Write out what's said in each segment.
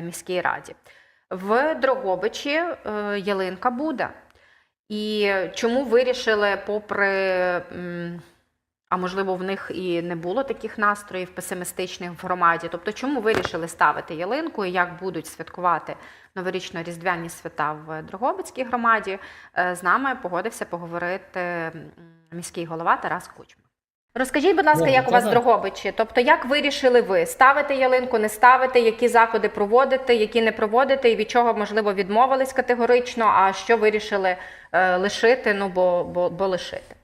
міській раді. В Дрогобичі е, ялинка буде. І чому вирішили, попри, а можливо, в них і не було таких настроїв песимістичних в громаді. Тобто, чому вирішили ставити ялинку і як будуть святкувати новорічно-різдвяні свята в Дрогобицькій громаді? Е, З нами погодився поговорити міський голова Тарас Кучма. Розкажіть, будь ласка, Добре, як у вас та-да. Дрогобичі? Тобто, як вирішили ви ставити ялинку, не ставити, які заходи проводити, які не проводити, і від чого можливо відмовились категорично, а що вирішили е, лишити? Ну бо, бо, бо лишити.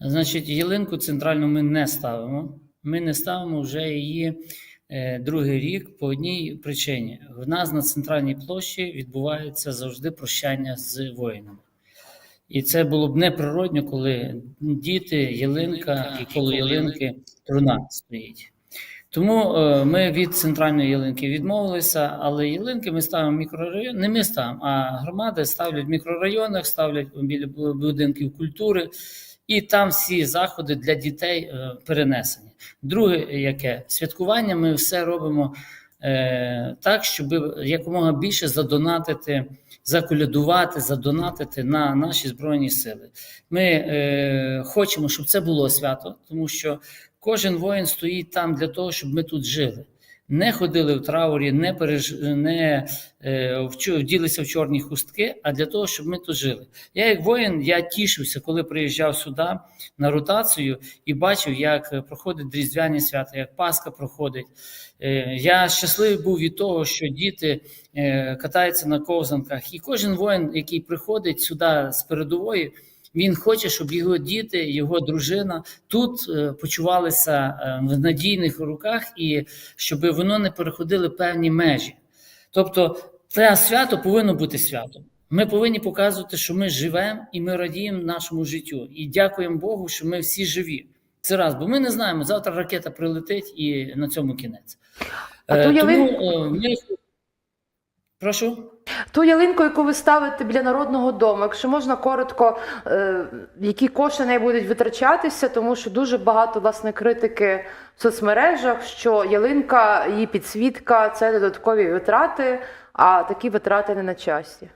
Значить, ялинку центральну ми не ставимо. Ми не ставимо вже її е, другий рік по одній причині. В нас на центральній площі відбувається завжди прощання з воїнами. І це було б неприродно, коли діти, ялинка і коло ялинки труна стоїть. Тому е, ми від центральної ялинки відмовилися, але ялинки ми ставимо мікрорайон. Не ми ставимо, а громади ставлять в мікрорайонах, ставлять біля будинків культури, і там всі заходи для дітей е, перенесені. Друге, яке святкування, ми все робимо так, щоб якомога більше задонатити, заколядувати, задонатити на наші збройні сили. Ми е, хочемо, щоб це було свято, тому що кожен воїн стоїть там для того, щоб ми тут жили. Не ходили в траурі, не переж... не е, вділися в чорні хустки, а для того, щоб ми тут жили. Я, як воїн, я тішився, коли приїжджав сюди на ротацію і бачив, як проходить різдвяні свята, як Пасха проходить. Е, Я щасливий був від того, що діти е, катаються на ковзанках, і кожен воїн, який приходить сюди з передової, він хоче, щоб його діти, його дружина тут е, почувалися е, в надійних руках і щоб воно не переходило певні межі. Тобто, це свято повинно бути святом. Ми повинні показувати, що ми живемо і ми радіємо нашому життю. І дякуємо Богу, що ми всі живі. Це раз, бо ми не знаємо, завтра ракета прилетить і на цьому кінець. А Е, ту ялин- Тому е, ми... Прошу. Ту ялинку, яку ви ставите біля народного дому, якщо можна коротко, е, які кошти неї будуть витрачатися, тому що дуже багато власне критики в соцмережах, що ялинка, її підсвітка це додаткові витрати, а такі витрати не на часі.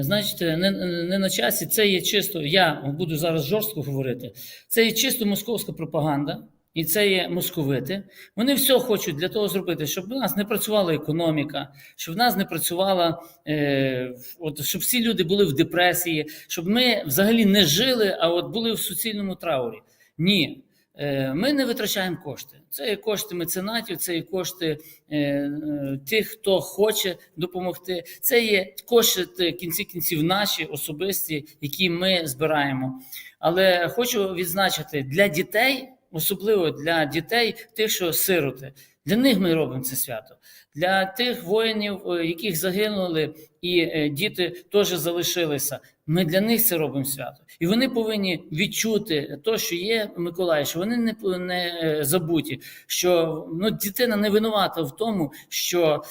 Значить, не, не на часі, це є чисто, я буду зараз жорстко говорити, це є чисто московська пропаганда, і це є московити. Вони все хочуть для того зробити, щоб в нас не працювала економіка, щоб в нас не працювала, е, от, щоб всі люди були в депресії, щоб ми взагалі не жили, а от були в суцільному траурі. Ні. Е, Ми не витрачаємо кошти. Це є кошти меценатів, це є кошти е, е, тих, хто хоче допомогти. Це є кошти кінці кінців наші особисті, які ми збираємо. Але хочу відзначити для дітей, особливо для дітей, тих, що сироти. Для них ми робимо це свято. Для тих воїнів, е, яких загинули, і е, діти теж залишилися. Ми для них це робимо свято. І вони повинні відчути те, що є Миколай, що вони не, не е, забуті, що ну, дитина не винувата в тому, що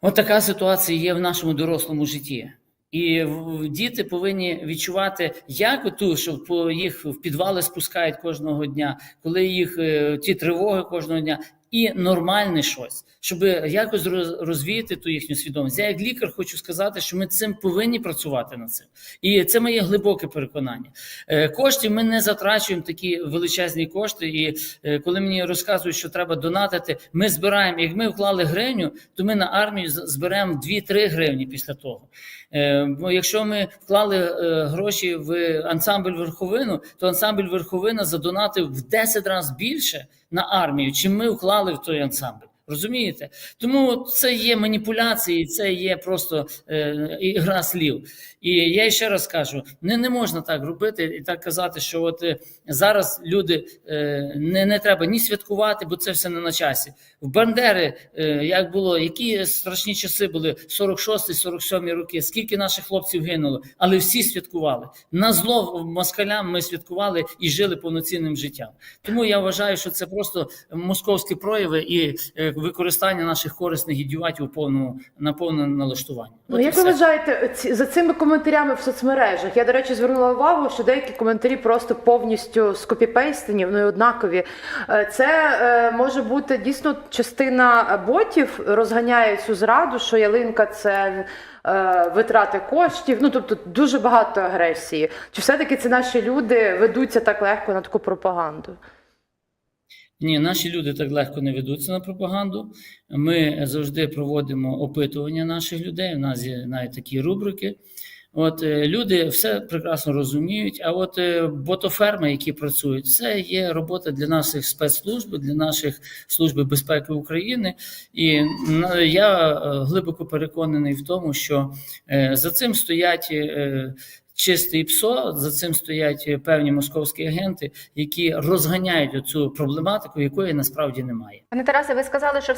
от така ситуація є в нашому дорослому житті. І діти повинні відчувати, як оту, що по їх в підвали спускають кожного дня, коли їх е, ті тривоги кожного дня, і нормальне щось, щоб якось роз- розвіяти ту їхню свідомість. Я як лікар хочу сказати, що ми цим повинні працювати над цим. І це моє глибоке переконання. Е, Коштів ми не затрачуємо такі величезні кошти. І е, коли мені розказують, що треба донатити, ми збираємо. Як ми вклали гривню, то ми на армію зберемо 2-3 гривні після того. Е, Бо якщо ми вклали гроші в ансамбль верховину, то ансамбль верховина задонатив в 10 разів більше на армію, чим ми вклали в той ансамбль. Розумієте? Тому це є маніпуляції, це є просто е, ігра слів. І я ще раз кажу: не, не можна так робити і так казати, що от е, зараз люди е, не, не треба ні святкувати, бо це все не на часі. В Бандери, е, як було, які страшні часи були 46-47 роки, скільки наших хлопців гинуло, але всі святкували. На зло москалям ми святкували і жили повноцінним життям. Тому я вважаю, що це просто московські прояви, і е, використання наших корисних ідіотів у повному на повне налаштування. Ну, От як ви вважаєте, за цими коментарями в соцмережах? Я, до речі, звернула увагу, що деякі коментарі просто повністю скопіпейстені, вони однакові. Е, Це е, може бути дійсно частина ботів розганяє цю зраду, що ялинка це е, витрати коштів. Ну тобто дуже багато агресії. Чи все-таки це наші люди ведуться так легко на таку пропаганду? Ні, наші люди так легко не ведуться на пропаганду. Ми завжди проводимо опитування наших людей. У нас є навіть такі рубрики. От е, люди все прекрасно розуміють. А от е, ботоферми, які працюють, це є робота для наших спецслужб, для наших служби безпеки України. І я е, глибоко переконаний в тому, що за цим стоять. Чистий ПСО, за цим стоять е, певні московські агенти, які розганяють цю проблематику, якої насправді немає. Пане Тарасе, ви сказали, що все